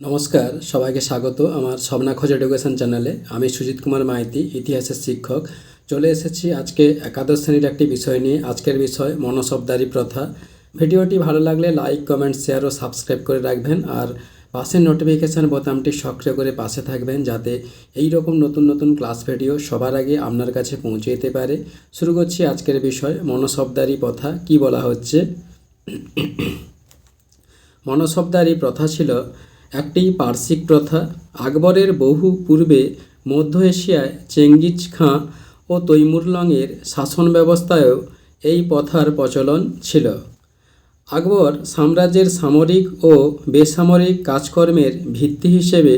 নমস্কার, সবাইকে স্বাগত আমার স্বপ্না খোঁজ এডুকেশন চ্যানেলে। আমি সুজিত কুমার মাইতি, ইতিহাসের শিক্ষক। চলে এসেছি আজকে একাদশ শ্রেণির একটি বিষয় নিয়ে। আজকের বিষয় মনসবদারি প্রথা। ভিডিওটি ভালো লাগলে লাইক, কমেন্ট, শেয়ার ও সাবস্ক্রাইব করে রাখবেন আর পাশের নোটিফিকেশান বোতামটি সক্রিয় করে পাশে থাকবেন যাতে এই রকম নতুন নতুন ক্লাস ভিডিও সবার আগে আপনার কাছে পৌঁছে যেতে পারে। শুরু করছি আজকের বিষয় মনসবদারি প্রথা কি বলা হচ্ছে? মনসবদারি প্রথা ছিল একটি পার্শ্বিক প্রথা। আকবরের বহু পূর্বে মধ্য এশিয়ায় চেঙ্গিজ খাঁ ও তৈমুরলংয়ের শাসন ব্যবস্থায়ও এই প্রথার প্রচলন ছিল। আকবর সাম্রাজ্যের সামরিক ও বেসামরিক কাজকর্মের ভিত্তি হিসেবে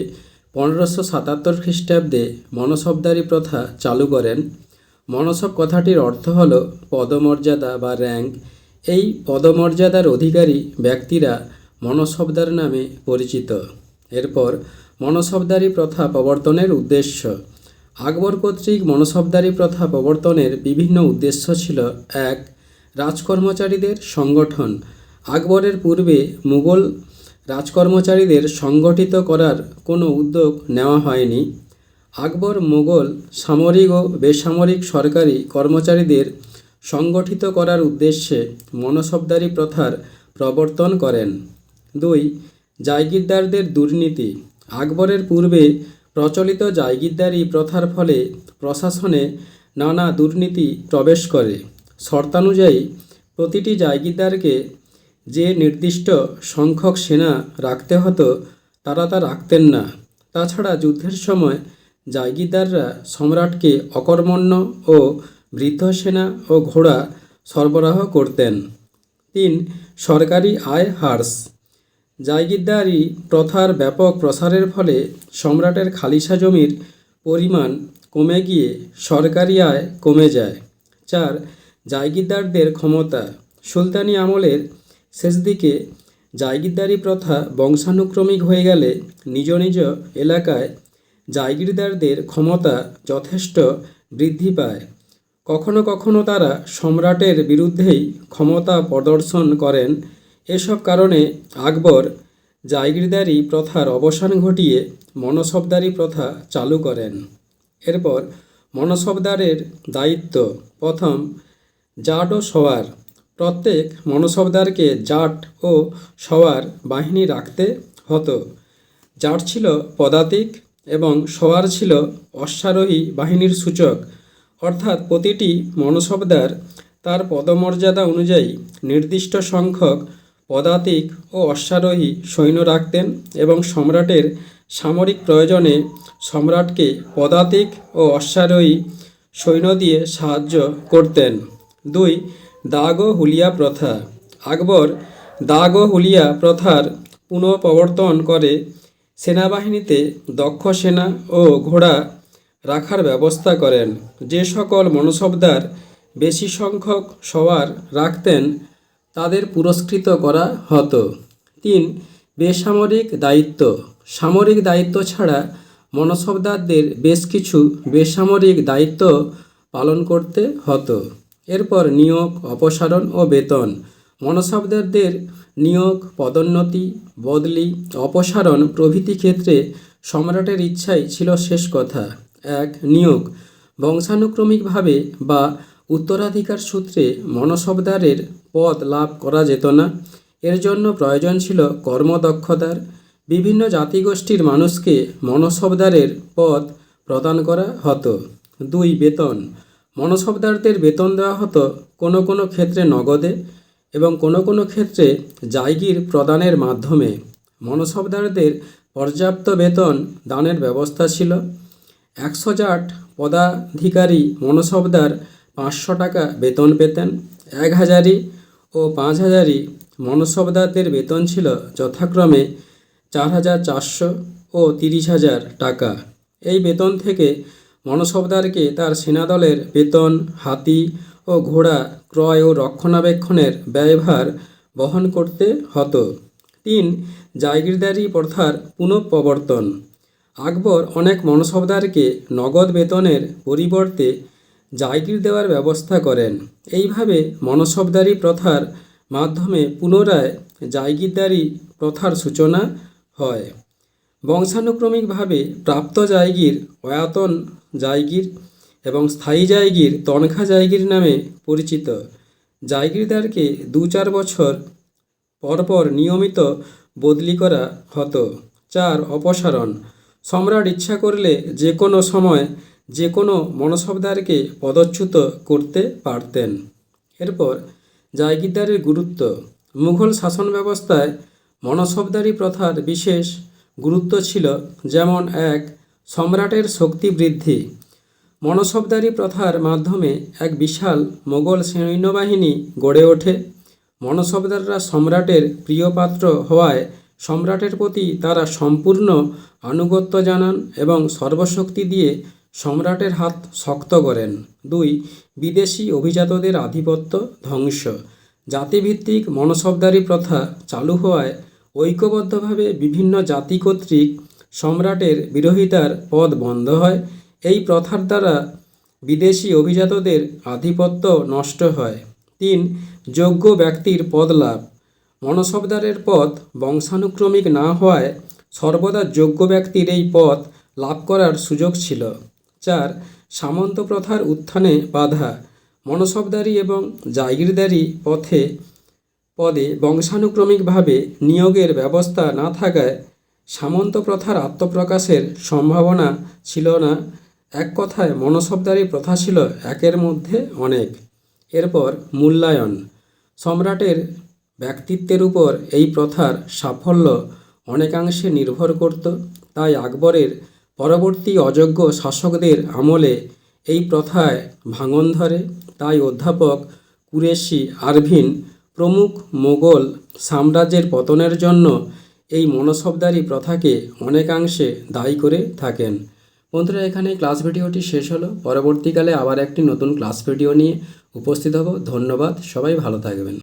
পনেরোশো সাতাত্তর খ্রিস্টাব্দে মনসবদারি প্রথা চালু করেন। মনসব কথাটির অর্থ হল পদমর্যাদা বা র্যাঙ্ক। এই পদমর্যাদার অধিকারী ব্যক্তিরা মনসবদার নামে পরিচিত। এরপর মনসবদারি প্রথা প্রবর্তনের উদ্দেশ্য। আকবর কর্তৃক মনসবদারি প্রথা প্রবর্তনের বিভিন্ন উদ্দেশ্য ছিল, এক, রাজকর্মচারীদের সংগঠন। আকবরের পূর্বে মুঘল রাজকর্মচারীদের সংগঠিত করার কোনো উদ্যোগ নেওয়া হয়নি। আকবর মোগল সামরিক ও বেসামরিক সরকারি কর্মচারীদের সংগঠিত করার উদ্দেশ্যে মনসবদারি প্রথার প্রবর্তন করেন। দুই, জায়গিরদারদের দুর্নীতি। আকবরের পূর্বে প্রচলিত জায়গিরদারি প্রথার ফলে প্রশাসনে নানা দুর্নীতি প্রবেশ করে। শর্তানুযায়ী প্রতিটি জায়গিরদারকে যে নির্দিষ্ট সংখ্যক সেনা রাখতে হতো, তারা তা রাখতেন না। তাছাড়া যুদ্ধের সময় জায়গিরদাররা সম্রাটকে অকর্মণ্য ও বৃদ্ধ সেনা ও ঘোড়া সরবরাহ করতেন। তিন, সরকারি আয় হ্রাস। জায়গিরদারি প্রথার ব্যাপক প্রসারের ফলে সম্রাটের খালিসা জমির পরিমাণ কমে গিয়ে সরকারি আয় কমে যায় চার জায়গিরদারদের ক্ষমতা। সুলতানি আমলের শেষ দিকে জায়গিরদারি প্রথা বংশানুক্রমিক হয়ে গেলে নিজ নিজ এলাকায় জায়গিরদারদের ক্ষমতা যথেষ্ট বৃদ্ধি পায়। কখনো কখনো তারা সম্রাটের বিরুদ্ধেই ক্ষমতা প্রদর্শন করেন এসব কারণে আকবর জায়গিরদারি প্রথার অবসান ঘটিয়ে মনসবদারি প্রথা চালু করেন। এরপর মনসবদারের দায়িত্ব প্রথম জাট ও সওয়ার। প্রত্যেক মনসবদারকে জাট ও সওয়ার বাহিনী রাখতে হতো। জাট ছিল পদাতিক এবং সওয়ার ছিল অশ্বারোহী বাহিনীর সূচক। অর্থাৎ প্রতিটি মনসবদার তার পদমর্যাদা অনুযায়ী নির্দিষ্ট সংখ্যক পদাতিক ও অশ্বারোহী সৈন্য রাখতেন এবং সম্রাটের সামরিক প্রয়োজনে সম্রাটকে পদাতিক ও অশ্বারোহী সৈন্য দিয়ে সাহায্য করতেন। দুই, দাগ হুলিয়া প্রথা। আকবর দাগ হুলিয়া প্রথার পুনঃপ্রবর্তন করে সেনাবাহিনীতে দক্ষ সেনা ও ঘোড়া রাখার ব্যবস্থা করেন। যে সকল মনসবদার বেশি সংখ্যক সওয়ার রাখতেন তাদের পুরস্কৃত করা হতো। তিন, বেসামরিক দায়িত্ব। সামরিক দায়িত্ব ছাড়া মনসবদারদের বেশ কিছু বেসামরিক দায়িত্ব পালন করতে হতো। এরপর নিয়োগ, অপসারণ ও বেতন। মনসবদারদের নিয়োগ, পদোন্নতি, বদলি, অপসারণ প্রভৃতি ক্ষেত্রে সম্রাটের ইচ্ছাই ছিল শেষ কথা। এক, নিয়োগ। বংশানুক্রমিকভাবে বা উত্তরাধিকার সূত্রে মনসবদারের পদ লাভ করা যেত না। এর জন্য প্রয়োজন ছিল কর্মদক্ষতার। বিভিন্ন জাতিগোষ্ঠীর মানুষকে মনসবদারের পদ প্রদান করা হতো। দুই, বেতন। মনসবদারদের বেতন দেওয়া হতো কোনো কোনো ক্ষেত্রে নগদে এবং কোনো কোনো ক্ষেত্রে জায়গির প্রদানের মাধ্যমে। মনসবদারদের পর্যাপ্ত বেতন দানের ব্যবস্থা ছিল। একশো জাট পদাধিকারী মনসবদার পাঁচশো টাকা বেতন পেতেন। এক হাজারি ও পাঁচ হাজারি মনসবদারদের বেতন ছিল যথাক্রমে চার হাজার চারশো ও তিরিশ হাজার টাকা। এই বেতন থেকে মনসবদারকে তার সেনাদলের বেতন, হাতি ও ঘোড়া ক্রয় ও রক্ষণাবেক্ষণের ব্যয়ভার বহন করতে হতো। তিন জায়গিরদারি প্রথার পুনঃপ্রবর্তন। আকবর অনেক মনসবদারকে নগদ বেতনের পরিবর্তে জায়গির দেওয়ার ব্যবস্থা করেন। এইভাবে মনসবদারি প্রথার মাধ্যমে পুনরায় জায়গিরদারি প্রথার সূচনা হয়। বংশানুক্রমিকভাবে প্রাপ্ত জায়গির অয়াতন জায়গির এবং স্থায়ী জায়গির তনখা জায়গির নামে পরিচিত। জায়গিরদারকে দু চার বছর পরপর নিয়মিত বদলি করা হতো। চার, অপসারণ। সম্রাট ইচ্ছা করলে যে কোনো সময় যে কোনো মনসবদারকে পদচ্যুত করতে পারতেন। এরপর জায়গিরদারের গুরুত্ব। মুঘল শাসন ব্যবস্থায় মনসবদারি প্রথার বিশেষ গুরুত্ব ছিল যেমন এক সম্রাটের শক্তি বৃদ্ধি। মনসবদারি প্রথার মাধ্যমে এক বিশাল মোগল সৈন্যবাহিনী গড়ে ওঠে। মনসবদাররা সম্রাটের প্রিয় পাত্র হওয়ায় সম্রাটের প্রতি তারা সম্পূর্ণ আনুগত্য জানান এবং সর্বশক্তি দিয়ে সম্রাটের হাত শক্ত করেন। দুই, বিদেশি অভিজাতদের আধিপত্য ধ্বংস। জাতিভিত্তিক মনসবদারি প্রথা চালু হওয়ায় ঐক্যবদ্ধভাবে বিভিন্ন জাতি কর্তৃক সম্রাটের বিরোধিতার পদ বন্ধ হয়। এই প্রথার দ্বারা বিদেশি অভিজাতদের আধিপত্য নষ্ট হয়। তিন, যোগ্য ব্যক্তির পদ লাভ। মনসবদারের পথ বংশানুক্রমিক না হওয়ায় সর্বদা যোগ্য ব্যক্তির এই পথ লাভ করার সুযোগ ছিল। চার, সামন্ত প্রথার উত্থানে বাধা, মনসবদারি এবং জাগিরদারি পথে, পদে বংশানুক্রমিকভাবে নিয়োগের ব্যবস্থা না থাকায় সামন্ত প্রথার আত্মপ্রকাশের সম্ভাবনা ছিল না। এক কথায়, মনসবদারি প্রথা ছিল একের মধ্যে অনেক। এরপর মূল্যায়ন। সম্রাটের ব্যক্তিত্বের উপর এই প্রথার সাফল্য অনেকাংশে নির্ভর করত। তাই আকবরের পরবর্তী অযোগ্য শাসকদের আমলে এই প্রথায় ভাঙন ধরে। তাই অধ্যাপক কুরেশি আরভিন, প্রমুখ মোগল সাম্রাজ্যের পতনের জন্য এই মনসবদারি প্রথাকে অনেকাংশে দায়ী করে থাকেন। বন্ধুরা এখানে ক্লাস ভিডিওটি শেষ হলো। পরবর্তীকালে আবার একটি নতুন ক্লাস ভিডিও নিয়ে উপস্থিত হব। ধন্যবাদ। সবাই ভালো থাকবেন।